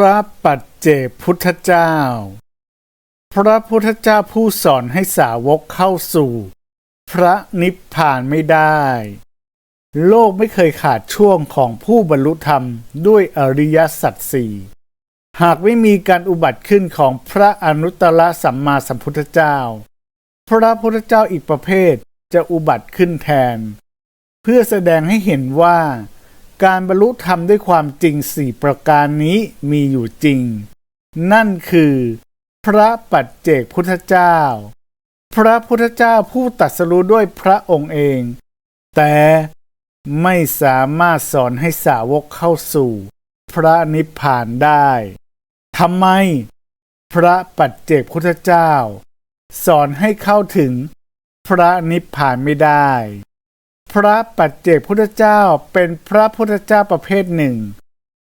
ระปัจเจกพุทธเจ้า พระพุทธเจ้าผู้สอนให้สาวกเข้าสู่ พระนิพพานไม่ได้ โลกไม่เคยขาดช่วงของผู้บรรลุธรรมด้วยอริยสัจสี่หากไม่มีการอุบัติขึ้นของพระอนุตตรสัมมาสัมพุทธเจ้า พระพุทธเจ้าอีกประเภทจะอุบัติขึ้นแทน เพื่อแสดงให้เห็นว่า การบรรลุธรรมด้วยความจริงสี่ประการนี้มีอยู่จริง นั่นคือ พระปัจเจกพุทธเจ้า พระพุทธเจ้าผู้ตรัสรู้ด้วยพระองค์เอง แต่ไม่สามารถสอนให้สาวกเข้าสู่ พระนิพพานได้ทำไม พระปัจเจกพุทธเจ้า สอนให้เข้าถึง พระนิพพานไม่ได้ พระปัจเจกพุทธเจ้าเป็นพระพุทธเจ้าประเภทหนึ่ง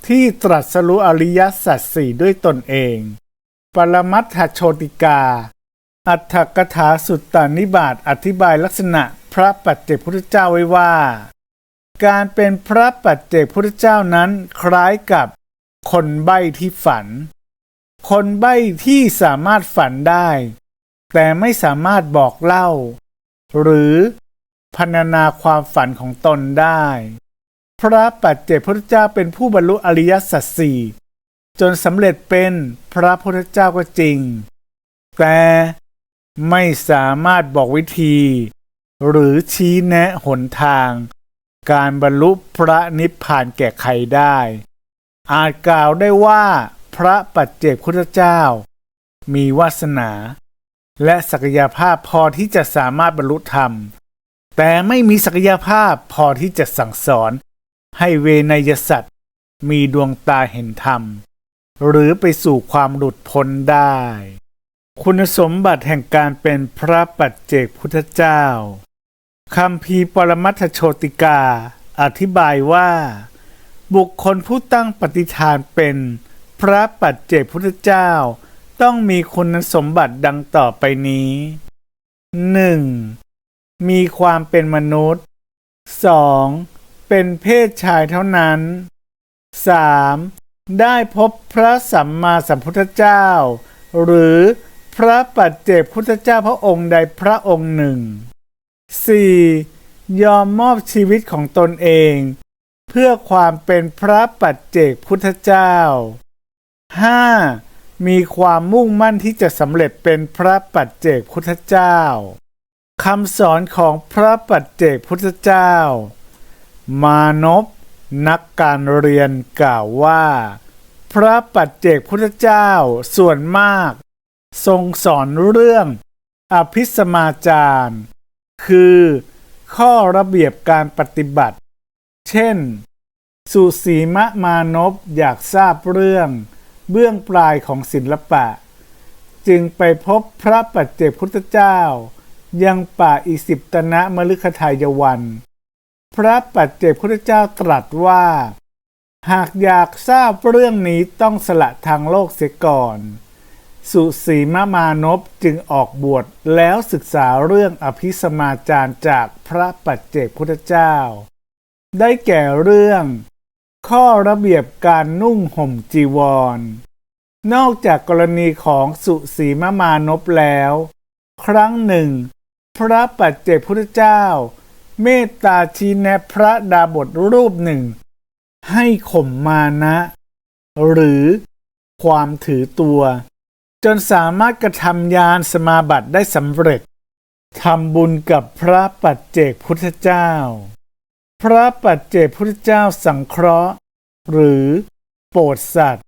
ที่ตรัสรู้อริยสัจสี่ด้วยตนเอง ปรมัตถโชติกา อัฏฐกถาสุตตานิบาตอธิบายลักษณะพระปัจเจกพุทธเจ้าไว้ว่า การเป็นพระปัจเจกพุทธเจ้านั้นคล้ายกับคนใบ้ที่ฝัน คนใบ้ที่สามารถฝันได้ แต่ไม่สามารถบอกเล่า หรือ พรรณนาความฝันของตนได้ พระปัจเจกพุทธเจ้าเป็นผู้บรรลุอริยสัจสี่จนสำเร็จเป็นพระพุทธเจ้าก็จริง แต่ไม่สามารถบอกวิธี หรือชี้แนะหนทาง การบรรลุพระนิพพานแก่ใครได้ อาจกล่าวได้ว่าพระปัจเจกพุทธเจ้า มีวาสนา และศักยภาพพอที่จะสามารถบรรลุธรรม แต่ไม่มีศักยภาพพอที่จะสั่งสอน ให้เวนยสัตว์มีดวงตาเห็นธรรม หรือไปสู่ความหลุดพ้นได้ คุณสมบัติแห่งการเป็นพระปัจเจกพุทธเจ้าคำพีปรมัตถโชติกา อธิบายว่า บุคคลผู้ตั้งปฏิฐานเป็นพระปัจเจกพุทธเจ้า ต้องมีคุณสมบัติดังต่อไปนี้ 1. มีความเป็นมนุษย์ 2. เป็นเพศชายเท่านั้น 3. ได้พบพระสัมมาสัมพุทธเจ้า หรือพระปัจเจกพุทธเจ้าพระองค์ใดพระองค์หนึ่ง 4. ยอมมอบชีวิตของตนเอง เพื่อความเป็นพระปัจเจกพุทธเจ้า 5. มีความมุ่งมั่นที่จะสำเร็จเป็นพระปัจเจกพุทธเจ้า คำสอนของพระปัจเจกพุทธเจ้า มานพนักการเรียนกล่าวว่า พระปัจเจกพุทธเจ้าส่วนมาก ทรงสอนเรื่องอภิสมาจารคือข้อระเบียบการปฏิบัติ เช่น สุสีมะมานพอยากทราบเรื่องเบื้องปลายของศิลปะ จึงไปพบพระปัจเจกพุทธเจ้า ยังป่าอิสิปตนะมฤคทายวัน พระปัจเจกพุทธเจ้าตรัสว่า หากอยากทราบเรื่องนี้ต้องสละทางโลกเสียก่อน สุสีมามานพจึงออกบวชแล้วศึกษาเรื่องอภิสมาจารจากพระปัจเจกพุทธเจ้า ได้แก่เรื่อง ข้อระเบียบการนุ่งห่มจีวร นอกจากกรณีของสุสีมามานพแล้วครั้งหนึ่ง พระปัจเจกพุทธเจ้า เมตตาชี้แนะพระดาบทรูปหนึ่ง ให้ข่มมานะ หรือความถือตัว จนสามารถกระทำยานสมาบัติได้สำเร็จทำบุญกับพระปัจเจกพุทธเจ้า พระปัจเจกพุทธเจ้าสังเคราะห์ หรือโปรดสัตว์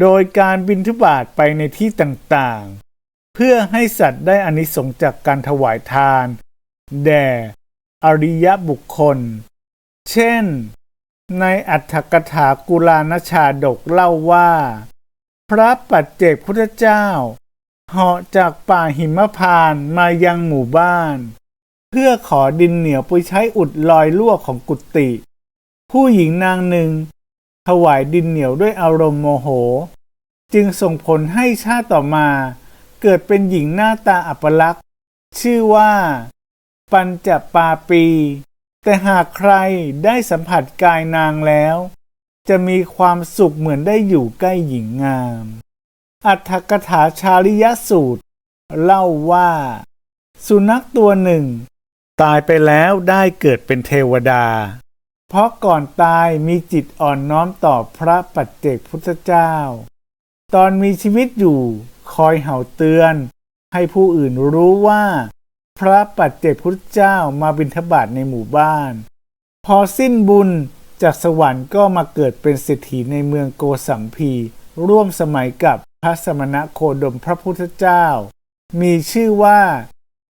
โดยการบินทุบาทไปในที่ต่างๆ เพื่อให้สัตว์ได้อานิสงส์จากการถวายทาน แด่อริยบุคคล เช่น ในอัฏฐกถากุลานชาดกเล่าว่า พระปัจเจกพุทธเจ้าเหาะจากป่าหิมพานมายังหมู่บ้าน เพื่อขอดินเหนียวไปใช้อุดรอยรั่วของกุฏิผู้หญิงนางหนึ่ง ถวายดินเหนียวด้วยอารมณ์โมโห จึงส่งผลให้ชาติต่อมา เกิดเป็นหญิงหน้าตาอัปลักษณ์ ชื่อว่า ปัญจปาปี แต่หากใครได้สัมผัสกายนางแล้ว จะมีความสุขเหมือนได้อยู่ใกล้หญิงงาม อัฏฐกถาชาลิยสูตร เล่าว่า สุนัขตัวหนึ่ง ตายไปแล้วได้เกิดเป็นเทวดา เพราะก่อนตายมีจิตอ่อนน้อมต่อพระปัจเจกพุทธเจ้า ตอนมีชีวิตอยู่ คอยเห่าเตือน ให้ผู้อื่นรู้ว่า พระปัจเจกพุทธเจ้ามาบิณฑบาตในหมู่บ้าน พอสิ้นบุญจากสวรรค์ก็มาเกิดเป็นเศรษฐีในเมืองโกสัมพี ร่วมสมัยกับพระสมณะโคดมพระพุทธเจ้า มีชื่อว่า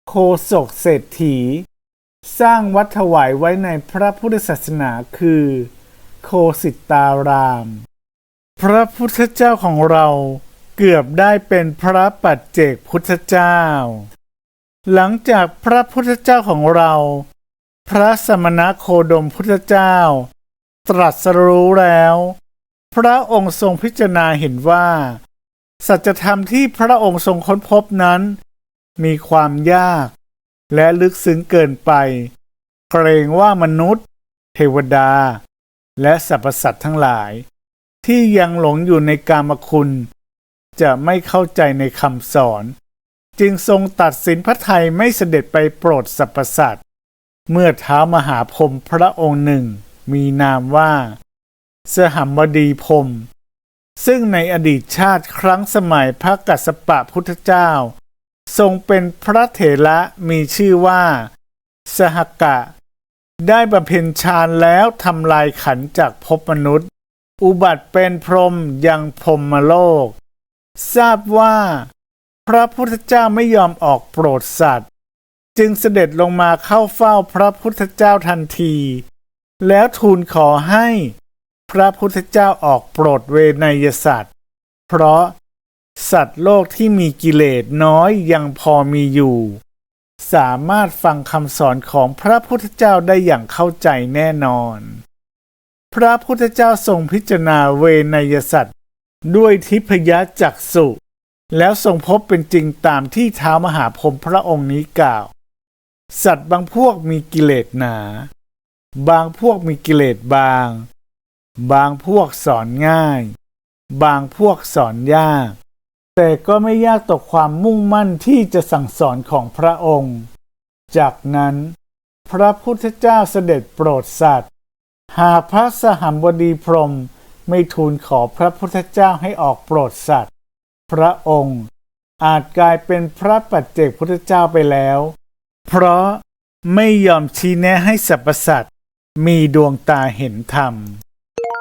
โคศกเศรษฐี สร้างวัดถวายไว้ในพระพุทธศาสนาคือ โคสิตาราม พระพุทธเจ้าของเรา เกือบได้เป็นพระปัจเจกพุทธเจ้า หลังจากพระพุทธเจ้าของเรา พระสมณโคดมพุทธเจ้า ตรัสรู้แล้ว พระองค์ทรงพิจารณาเห็นว่า สัจธรรมที่พระองค์ทรงค้นพบนั้น มีความยาก และลึกซึ้งเกินไป เกรงว่ามนุษย์ เทวดา และสรรพสัตว์ทั้งหลาย ที่ยังหลงอยู่ในกามคุณ จะไม่เข้าใจในคำสอน จึงทรงตัดสินพระทัยไม่เสด็จไปโปรดสรรพสัตว์เมื่อเท้ามหาพรหมพระองค์หนึ่ง มีนามว่า สหัมบดีพรหมซึ่งในอดีตชาติครั้งสมัยพระกัสสปะพุทธเจ้า ทรงเป็นพระเถระมีชื่อว่า สหกะ ได้บำเพ็ญฌานแล้วทำลายขันจากภพมนุษย์ อุบัติเป็นพรหมยังพรหมโลก ทราบว่า พระพุทธเจ้าไม่ยอมออกโปรดสัตว์ จึงเสด็จลงมาเข้าเฝ้าพระพุทธเจ้าทันที แล้วทูลขอให้พระพุทธเจ้าออกโปรดเวนยสัตว์ เพราะสัตว์โลกที่มีกิเลสน้อยยังพอมีอยู่ สามารถฟังคำสอนของพระพุทธเจ้าได้อย่างเข้าใจแน่นอน พระพุทธเจ้าทรงพิจารณาเวนยสัตว์ ด้วยทิพยจักษุ แล้วทรงพบเป็นจริงตามที่เท้ามหาพรหมพระองค์นี้กล่าว สัตว์บางพวกมีกิเลสหนา บางพวกมีกิเลสบาง บางพวกสอนง่าย บางพวกสอนยาก แต่ก็ไม่ยากต่อความมุ่งมั่นที่จะสั่งสอนของพระองค์ จากนั้นพระพุทธเจ้าเสด็จโปรดสัตว์ หาพระสหัมบดีพรหม ไม่ทูลขอพระพุทธเจ้าให้ออกโปรดสัตว์ พระองค์อาจกลายเป็นพระปัจเจกพุทธเจ้าไปแล้ว เพราะไม่ยอมชี้แนะให้สรรพสัตว์มีดวงตาเห็นธรรม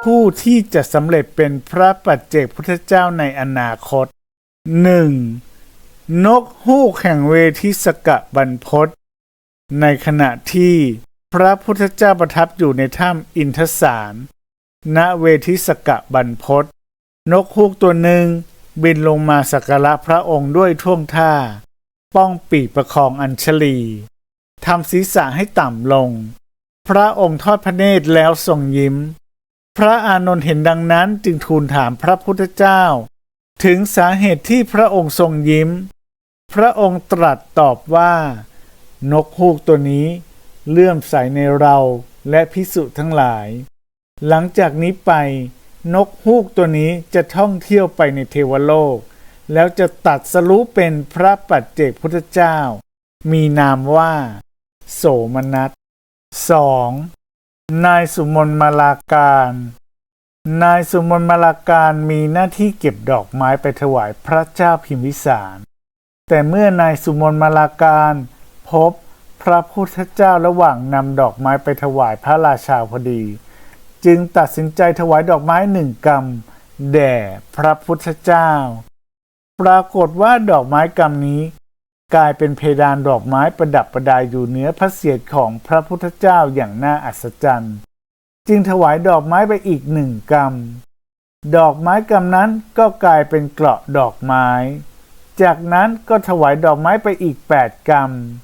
ผู้ที่จะสำเร็จเป็นพระปัจเจกพุทธเจ้าในอนาคต 1. นกฮูกแห่งเวทิสกะบรรพตในขณะที่พระพุทธเจ้าประทับอยู่ในถ้ำอินทสาร ณเวทิสกะบรรพตนกฮูกตัวหนึ่งบินลงมาสักการะพระองค์ด้วยท่วงท่า ป้องปีกประคองอัญชลีทำศีรษะให้ต่ำลง พระองค์ทอดพระเนตรแล้วทรงยิ้ม พระอานนท์เห็นดังนั้นจึงทูลถามพระพุทธเจ้า ถึงสาเหตุที่พระองค์ทรงยิ้ม พระองค์ตรัสตอบว่า นกฮูกตัวนี้เลื่อมใสในเราและพิสุทั้งหลาย หลังจากนี้ไป นกฮูกตัวนี้จะท่องเที่ยวไปในเทวโลก แล้วจะตัดสรู้เป็นพระปัจเจกพุทธเจ้า มีนามว่า โสมนัส 2. นายสุมนมาลาการ นายสุมนมาลาการมีหน้าที่เก็บดอกไม้ไปถวายพระเจ้าพิมพิสาร แต่เมื่อนายสุมนมาลาการพบพระพุทธเจ้าระหว่างนำดอกไม้ไปถวายพระราชาพอดี จึงตัดสินใจถวายดอกไม้หนึ่งกำแด่พระพุทธเจ้า ปรากฏว่าดอกไม้กำนี้ กลายเป็นเพดานดอกไม้ประดับประดาอยู่เหนือพระเศียรของพระพุทธเจ้าอย่างน่าอัศจรรย์ จึงถวายดอกไม้ไปอีกหนึ่งกำดอกไม้กำนั้นก็กลายเป็นเกราะดอกไม้ จากนั้นก็ถวายดอกไม้ไปอีกแปดก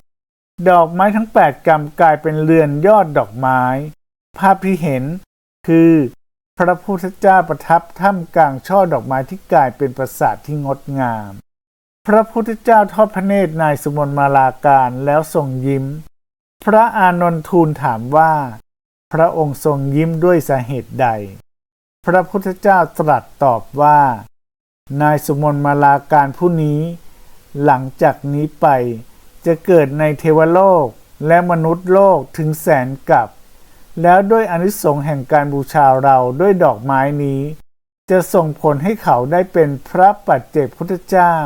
ำดอกไม้ทั้งแปดกำกลายเป็นเรือนยอดดอกไม้ ภาพที่เห็น คือ พระพุทธเจ้าประทับท่ามกลางช่อดอกไม้ที่กลายเป็นปราสาทที่งดงาม พระพุทธเจ้าทอดพระเนตรนายสุมนมาลาการแล้วทรงยิ้ม พระอานนทูลถามว่า พระองค์ทรงยิ้มด้วยสาเหตุใด พระพุทธเจ้าตรัสตอบว่า นายสุมนมาลาการผู้นี้ หลังจากนี้ไปจะเกิดในเทวโลกและมนุษย์โลกถึงแสนกับ แล้วด้วยอนิสงส์แห่งการบูชาเราด้วยดอกไม้นี้ จะส่งผลให้เขาได้เป็นพระปัจเจกพุทธเจ้า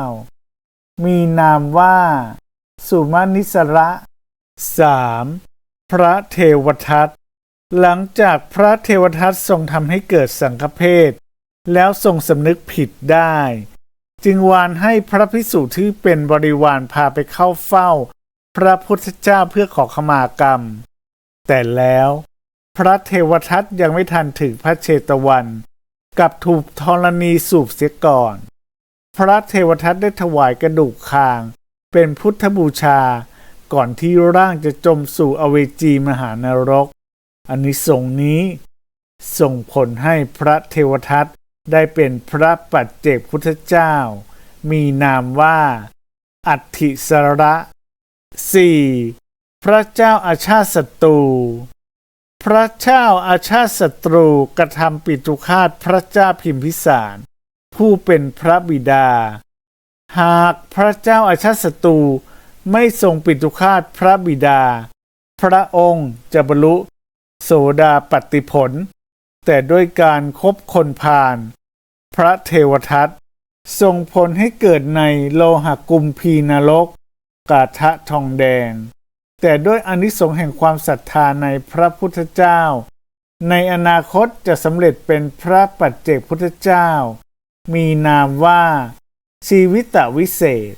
มีนามว่า สุมานิสระ 3. พระเทวทัตหลังจากพระเทวทัตทรงทำให้เกิดสังฆเพศแล้วทรงสำนึกผิดได้ จึงวานให้พระพิสุที่เป็นบริวารพาไปเข้าเฝ้า พระพุทธเจ้าเพื่อขอขมากรรม แต่แล้ว พระเทวทัตยังไม่ทันถึงพระเชตวันกับถูกธรณีสูบเสียก่อน พระเทวทัตได้ถวายกระดูกคาง เป็นพุทธบูชาก่อนที่ร่างจะจมสู่อเวจีมหานรกอันนี้ส่งนี้ ส่งผลให้พระเทวทัตได้เป็นพระปัจเจกพุทธเจ้า มีนามว่า อัติสระ 4. พระเจ้าอาชาติศัตรู พระเจ้าอาชาติศัตรูกระทำปิตุคาตพระเจ้าพิมพิสาร ผู้เป็นพระบิดา หากพระเจ้าอาชาติศัตรูไม่ทรงปิตุคาตพระบิดา พระองค์จะบรรลุโสดาปติผล แต่ด้วยการคบคนพาลพระเทวทัตส่งผลให้เกิดในโลหกุมพีนรก กาทะทองแดง แต่ด้วยอนิสงส์แห่งความศรัทธาในพระพุทธเจ้า ในอนาคตจะสำเร็จเป็นพระปัจเจกพุทธเจ้า มีนามว่า ชีวิตวิเศษ